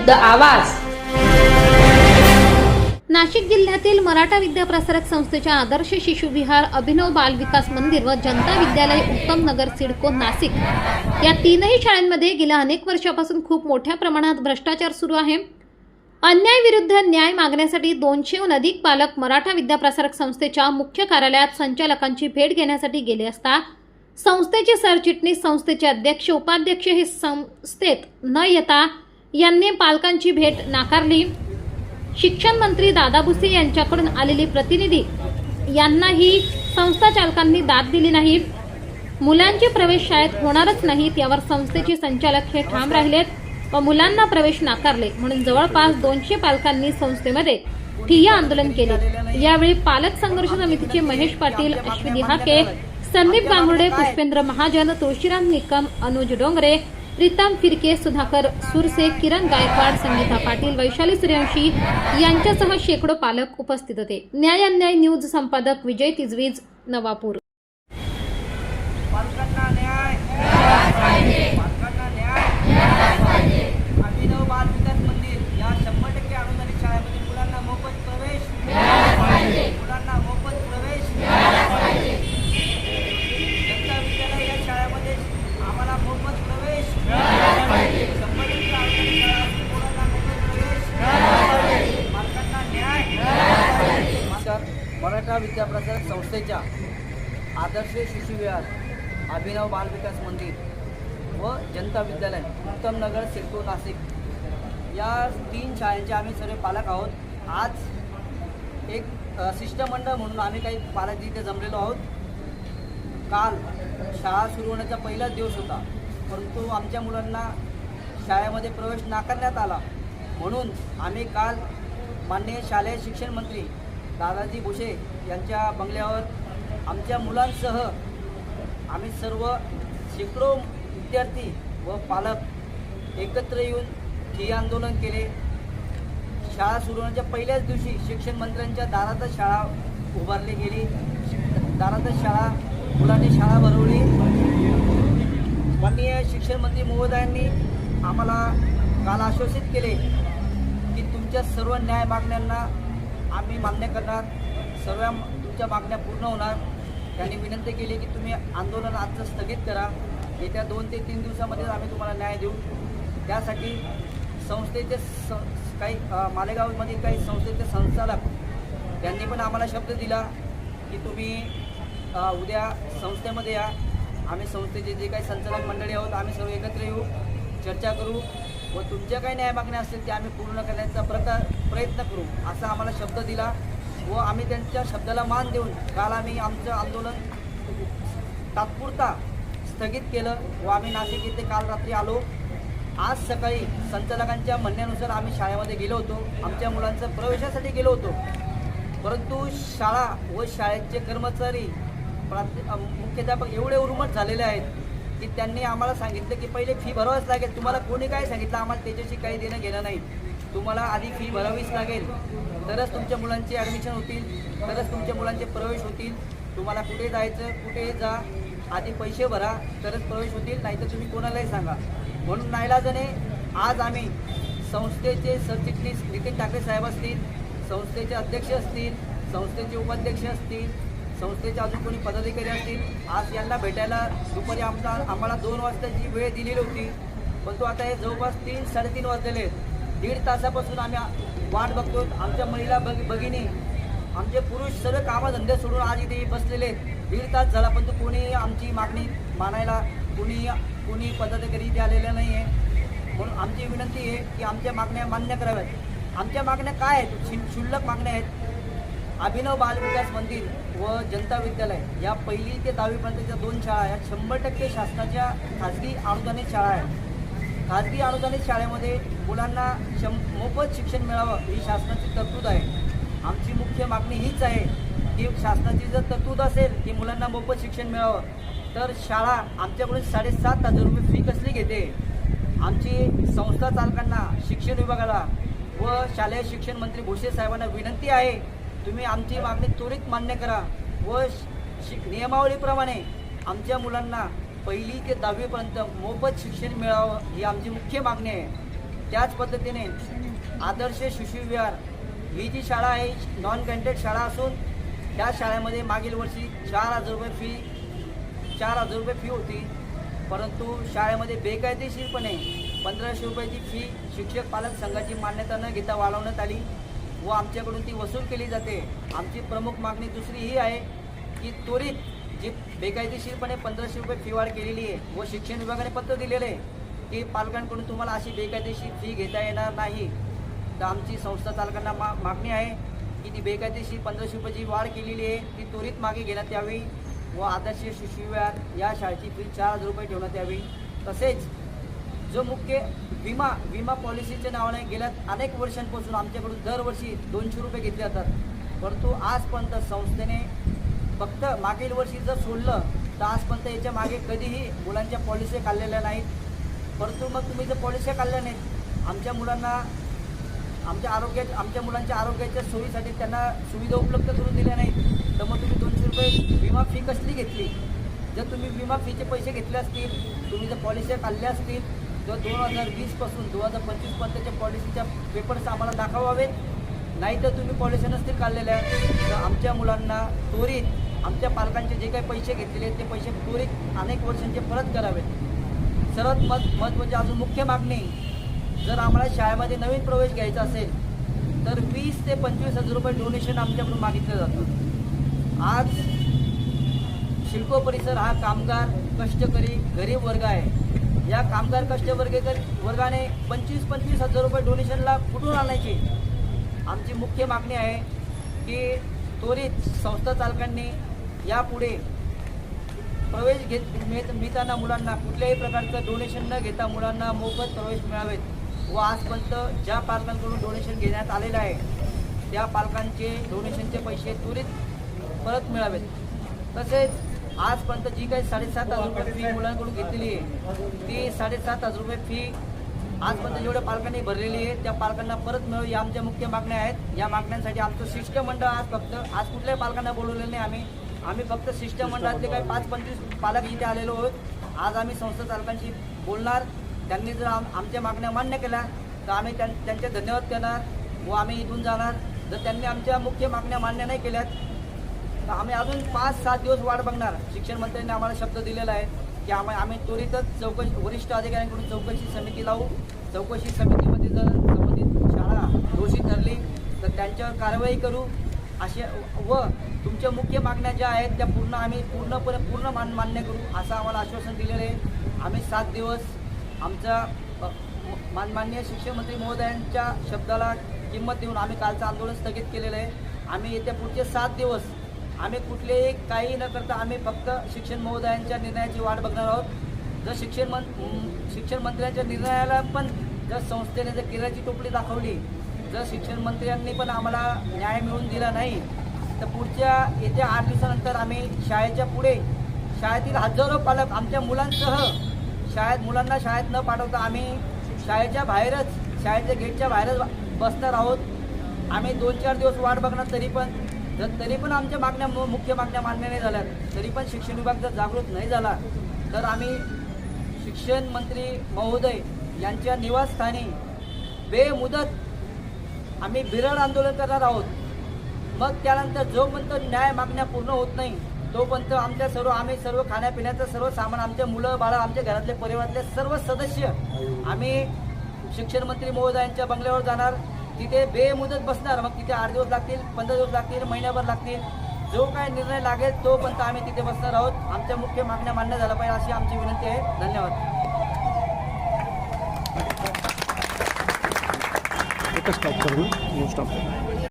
विरुद्ध आवाज. नाशिक जिल्ह्यातील मराठा विद्या प्रसारक संस्थेच्या आदर्श शिशुविहार अभिनव बाल विकास मंदिर व जनता विद्यालय उत्तम नगर सिडको नाशिक. या तीनही शाळांमध्ये गेल्या अनेक वर्षापासून खूप मोठ्या प्रमाणात भ्रष्टाचार सुरू आहे. अन्यायविरुद्ध न्याय मागण्यासाठी दोनशेहून अधिक पालक मराठा विद्या प्रसारक संस्थेच्या मुख्य कार्यालयात संचालकांची भेट घेण्यासाठी गेले असता संस्थेचे सरचिटणीस संस्थेचे अध्यक्ष उपाध्यक्ष हे संस्थेत न येता यांनी पालकांची भेट नाकारली. शिक्षण मंत्री दादा भुसे यांच्याकडून आलेले प्रतिनिधी यांनाही संस्था चालकांनी दाद दिली नाही. मुलांचे प्रवेश शाळेत होणारच नाहीत यावर संस्थेचे संचालक हे ठाम राहिलेत व मुलांना प्रवेश नाकारले. म्हणून जवळपास दोनशे पालकांनी संस्थेमध्ये ठिय्या आंदोलन केले. यावेळी पालक संघर्ष समितीचे महेश पाटील अश्विनी हाके संदीप गांगुर्डे पुष्पेंद्र महाजन तुळशीराम निकम अनुज डोंगरे प्रीतम फिरके सुधाकर सुरसे किरण गायकवाड संगीता पाटील वैशाली सूर्यवंशी यांच्यासह शेकडो पालक उपस्थित होते. न्याय अन्याय न्यूज संपादक विजय तिजवीज नवापूर पालकांना न्याय पालकांना न्याय अभिनव बाल विकास मंदिर या शंभर टक्के अनुदानित शाळेमध्ये मुलांना मोफत प्रवेश मुलांना मोफत प्रवेश जनता विद्यालय या शाळेमध्ये आम्हाला मोफत प्रवेश शंभर टक्के अनुदानित शाळा असून मुलांना मोफत प्रवेश पालकांना न्याय नमस्कार मराठा विद्याप्रसारक संस्थेच्या आदर्श शिशुविहार अभिनव बालविकास मंदिर व जनता विद्यालय उत्तम नगर सिडको नाशिक. या तीन शाळांचे आम्ही सर्व पालक आहोत. आज एक शिष्टमंडळ म्हणून आम्ही काही पालक तिथे जमलेलो आहोत. काल शाळा सुरू होण्याचा पहिलाच दिवस होता परंतु आमच्या मुलांना शाळेमध्ये प्रवेश नाकारण्यात आला. म्हणून आम्ही काल माननीय शालेय शिक्षण मंत्री दादाजी भुसे यांच्या बंगल्यावर आमच्या मुलांसह आम्ही सर्व शेकडो विद्यार्थी व पालक एकत्र येऊन ठिय्या आंदोलन केले. शाळा सुरू होण्याच्या पहिल्याच दिवशी शिक्षण मंत्र्यांच्या दारातच शाळा उभारली गेली. दारातच शाळा मुलांनी शाळा भरवली. माननीय शिक्षण मंत्री महोदयांनी आम्हाला काल आश्वासित केले की तुमच्या सर्व न्याय मागण्यांना आम्ही मान्य करणार. सर्व तुमच्या मागण्या पूर्ण होणार. त्यांनी विनंती केली की तुम्ही आंदोलन आजचं स्थगित करा. येत्या दोन ते तीन दिवसामध्येच आम्ही तुम्हाला न्याय देऊ. त्यासाठी संस्थेचे स काही मालेगावमधील काही संस्थेचे संचालक त्यांनी पण आम्हाला शब्द दिला की तुम्ही उद्या संस्थेमध्ये या. आम्ही संस्थेचे जे काही संचालक मंडळी आहोत आम्ही सर्व एकत्र येऊ चर्चा करू व तुमच्या काही न्याय मागण्या असतील त्या आम्ही पूर्ण करण्याचा प्रकार प्रयत्न करू असा आम्हाला शब्द दिला. व आम्ही त्यांच्या शब्दाला मान देऊन काल आम्ही आमचं आंदोलन तात्पुरता स्थगित केलं व आम्ही नाशिक येथे काल रात्री आलो. आज सकाळी संचालकांच्या म्हणण्यानुसार आम्ही शाळेमध्ये गेलो होतो. आमच्या मुलांचं प्रवेशासाठी गेलो होतो. परंतु शाळा व शाळेचे कर्मचारी मुख्याध्यापक एवढे उर्मट झालेले आहेत की त्यांनी आम्हाला सांगितलं की पहिले फी भरावंच लागेल. तुम्हाला कोणी काय सांगितलं? आम्हाला त्याच्याशी काही देणं घेणं नाही. तुम्हाला आधी फी भरावीच लागेल. तरच तुमच्या मुलांचे ॲडमिशन होतील तरच तुमच्या मुलांचे प्रवेश होतील. तुम्हाला कुठे जायचं कुठे जा आधी पैसे भरा तरच प्रवेश होतील नाहीतर तुम्ही कोणालाही सांगा. म्हणून नाईलाजाने आज आम्ही संस्थेचे सरचिटणीस नितीन ठाकरे साहेब असतील संस्थेचे अध्यक्ष असतील संस्थेचे उपाध्यक्ष असतील संस्थेचे अजून कोणी पदाधिकारी असतील आज यांना भेटायला दुपारी आमचा आम्हाला दोन वाजताची वेळ दिलेली होती. परंतु आता हे जवळपास तीन साडेतीन वाजलेले आहेत. दीड तासापासून आम्ही वाट बघतो आमच्या महिला बग भगिनी आमचे पुरुष सर्व कामधंदे सोडून आज इथे बसलेले दीड तास झाला परंतु कोणी आमची मागणी मानायला कोणी कोणी पदाधिकारी इथे आलेलं नाही आहे म्हणून आमची विनंती आहे की आमच्या मागण्या मान्य कराव्यात. आमच्या मागण्या काय आहेत? शि क्षुल्लक मागण्या आहेत. अभिनव बालविकास मंदिर व जनता विद्यालय या पहिली ते दहावीपर्यंतच्या दोन शाळा या शंभर टक्के शासनाच्या खाजगी अनुदानित शाळा आहेत. खाजगी अनुदानित शाळेमध्ये मुलांना शं मोफत शिक्षण मिळावं ही शासनाची तरतूद आहे. आमची मुख्य मागणी हीच आहे की शासनाची जर तरतूद असेल की मुलांना मोफत शिक्षण मिळावं तर शाळा आमच्याकडून साडेसात हजार रुपये फी कसली घेते? आमची संस्था चालकांना शिक्षण विभागाला व शालेय शिक्षण मंत्री भोसे साहेबांना विनंती आहे तुम्ही आमची मागणी त्वरित मान्य करा व शिक नियमावलीप्रमाणे आमच्या मुलांना पहिली ते दहावीपर्यंत मोफत शिक्षण मिळावं ही आमची मुख्य मागणी आहे. त्याच पद्धतीने आदर्श शिशुविहार ही जी शाळा आहे नॉन ग्रँटेड शाळा असून त्या शाळेमध्ये मागील वर्षी चार हजार रुपये फी चार हजार रुपये फी होती. परंतु शाळेमध्ये बेकायदेशीरपणे पंधराशे रुपयाची फी शिक्षक पालक संघाची मान्यता न घेता वाढवण्यात आली व आमच्याकडून ती वसूल केली जाते. आमची प्रमुख मागणी दुसरी ही आहे की त्वरित जी बेकायदेशीरपणे पंधराशे रुपये फी वाढ केलेली आहे व शिक्षण विभागाने पत्र दिलेलं आहे की पालकांकडून तुम्हाला अशी बेकायदेशीर फी घेता येणार नाही. तर आमची संस्था चालकांना मा मागणी आहे की ती बेकायदेशीर पंधराशे रुपये जी वाढ केलेली आहे ती त्वरित मागे घेण्यात यावी व आदर्श शिशुविहार या शाळेची फी चार हजार रुपये ठेवण्यात यावी. तसेच जो मुख्य विमा विमा पॉलिसीच्या नावाने गेल्या अनेक वर्षांपासून आमच्याकडून दरवर्षी दोनशे रुपये घेतले जातात. परंतु आजपर्यंत संस्थेने फक्त मागील वर्षी जर सोडलं तर आजपर्यंत याच्या मागे कधीही मुलांच्या पॉलिसी काढलेल्या नाहीत. परंतु मग तुम्ही जर पॉलिसी काढल्या नाहीत आमच्या मुलांना आमच्या आरोग्या आमच्या मुलांच्या आरोग्याच्या सोयीसाठी त्यांना सुविधा उपलब्ध करून दिल्या नाहीत. तर मग तुम्ही दोनशे रुपये विमा फी कसली घेतली? जर तुम्ही विमा फीचे पैसे घेतले असतील तुम्ही जर पॉलिसी काढल्या असतील तर दोन हजार वीसपासून दोन हजार पंचवीसपर्यंतच्या पॉलिसीच्या पेपर्स आम्हाला दाखवावेत. नाही तर तुम्ही पॉलिसी नसतील काढलेल्या. तर आमच्या मुलांना त्वरित आमच्या पालकांचे जे काही पैसे घेतलेले आहेत ते पैसे त्वरित अनेक वर्षांचे परत करावेत. सर्वात मत महत्त्वाची म्हणजे अजून मुख्य मागणी जर आम्हाला शाळेमध्ये नवीन प्रवेश घ्यायचा असेल तर वीस ते पंचवीस हजार रुपये डोनेशन आमच्याकडून मागितलं जातं आज शिल्प परिसर हा कामगार कष्टकरी गरीब वर्ग आहे. या कामगार कष्टवर्ग वर्गाने पंचवीस पंचवीस हजार रुपये डोनेशनला कुठून आणायचे? आमची मुख्य मागणी आहे की त्वरित संस्था चालकांनी यापुढे प्रवेश घेत मिळत मिळताना मुलांना कुठल्याही प्रकारचं डोनेशन न घेता मुलांना मोफत प्रवेश मिळावेत व आजपर्यंत ज्या पालकांकडून डोनेशन घेण्यात आलेलं आहे त्या पालकांचे डोनेशनचे पैसे त्वरित परत मिळावेत. तसेच आजपर्यंत जी काही साडेसात हजार रुपये फी मुलांकडून घेतलेली आहे ती साडेसात हजार रुपये फी आजपर्यंत जेवढ्या पालकांनी भरलेली आहे त्या पालकांना परत मिळावी या आमच्या मुख्य मागण्या आहेत. या मागण्यांसाठी आमचं शिष्टमंडळ आज फक्त आज कुठल्याही पालकांना बोलवलेलं नाही आम्ही आम्ही फक्त शिष्टमंडळातले काही पाच पंचवीस पालक इथे आलेलो आहोत. आज आम्ही संस्था चालकांशी बोलणार. त्यांनी जर आम आमच्या मागण्या मान्य केल्या तर आम्ही त्यां त्यांचे धन्यवाद करणार व आम्ही इथून जाणार. जर त्यांनी आमच्या मुख्य मागण्या मान्य नाही केल्यात तर आम्ही अजून पाच सात दिवस वाट बघणार. शिक्षण मंत्र्यांनी आम्हाला शब्द दिलेला आहे की आम्ही आम्ही त्वरितच चौकशी वरिष्ठ अधिकाऱ्यांकडून चौकशी समिती लावू. चौकशी समितीमध्ये जर संबंधित शाळा दोषी ठरली तर त्यांच्यावर कारवाई करू. असे व तुमच्या मुख्य मागण्या ज्या आहेत त्या पूर्ण आम्ही पूर्णपणे पूर्ण मान मान्य करू असं आम्हाला आश्वासन दिलेलं आहे. आम्ही सात दिवस आमचा मानमान्य शिक्षणमंत्री महोदयांच्या शब्दाला किंमत देऊन आम्ही कालचं आंदोलन स्थगित केलेलं आहे. आम्ही येत्या पुढचे सात दिवस आम्ही कुठलेही काही न करता आम्ही फक्त शिक्षण महोदयांच्या निर्णयाची वाट बघणार आहोत. जर शिक्षण मं शिक्षण मंत्र्यांच्या निर्णयाला पण जर संस्थेने जर किराची टोपली दाखवली जर शिक्षण मंत्र्यांनी पण आम्हाला न्याय मिळवून दिला नाही तर पुढच्या येत्या आठ दिवसानंतर आम्ही शाळेच्या पुढे शाळेतील हजारो पालक आमच्या मुलांसह शाळेत मुलांना शाळेत न पाठवता आम्ही शाळेच्या बाहेरच शाळेच्या गेटच्या बाहेरच बसणार आहोत. आम्ही दोन चार दिवस वाट बघणार तरी पण जर तरी पण आमच्या मागण्या मुख्य मागण्या मान्य नाही झाल्या तरी पण शिक्षण विभाग जर जागृत नाही झाला तर आम्ही शिक्षण मंत्री महोदय यांच्या निवासस्थानी बेमुदत आम्ही बिरड आंदोलन करणार आहोत. मग त्यानंतर जोपर्यंत न्याय मागण्या पूर्ण होत नाही तोपर्यंत आमच्या सर्व आम्ही सर्व खाण्यापिण्याचं सर्व सामान आमच्या मुलं बाळा आमच्या घरातले परिवारातले सर्व सदस्य आम्ही शिक्षण मंत्री महोदयांच्या बंगल्यावर जाणार. तिथे बेमुदत बसणार. मग तिथे आठ दिवस लागतील पंधरा दिवस लागतील महिन्याभर लागतील. जो काय निर्णय लागेल तोपर्यंत आम्ही तिथे बसणार आहोत. आमच्या मुख्य मागण्या मान्य झाल्या पाहिजे अशी आमची विनंती आहे. धन्यवाद. स्टॉप करून स्टॉप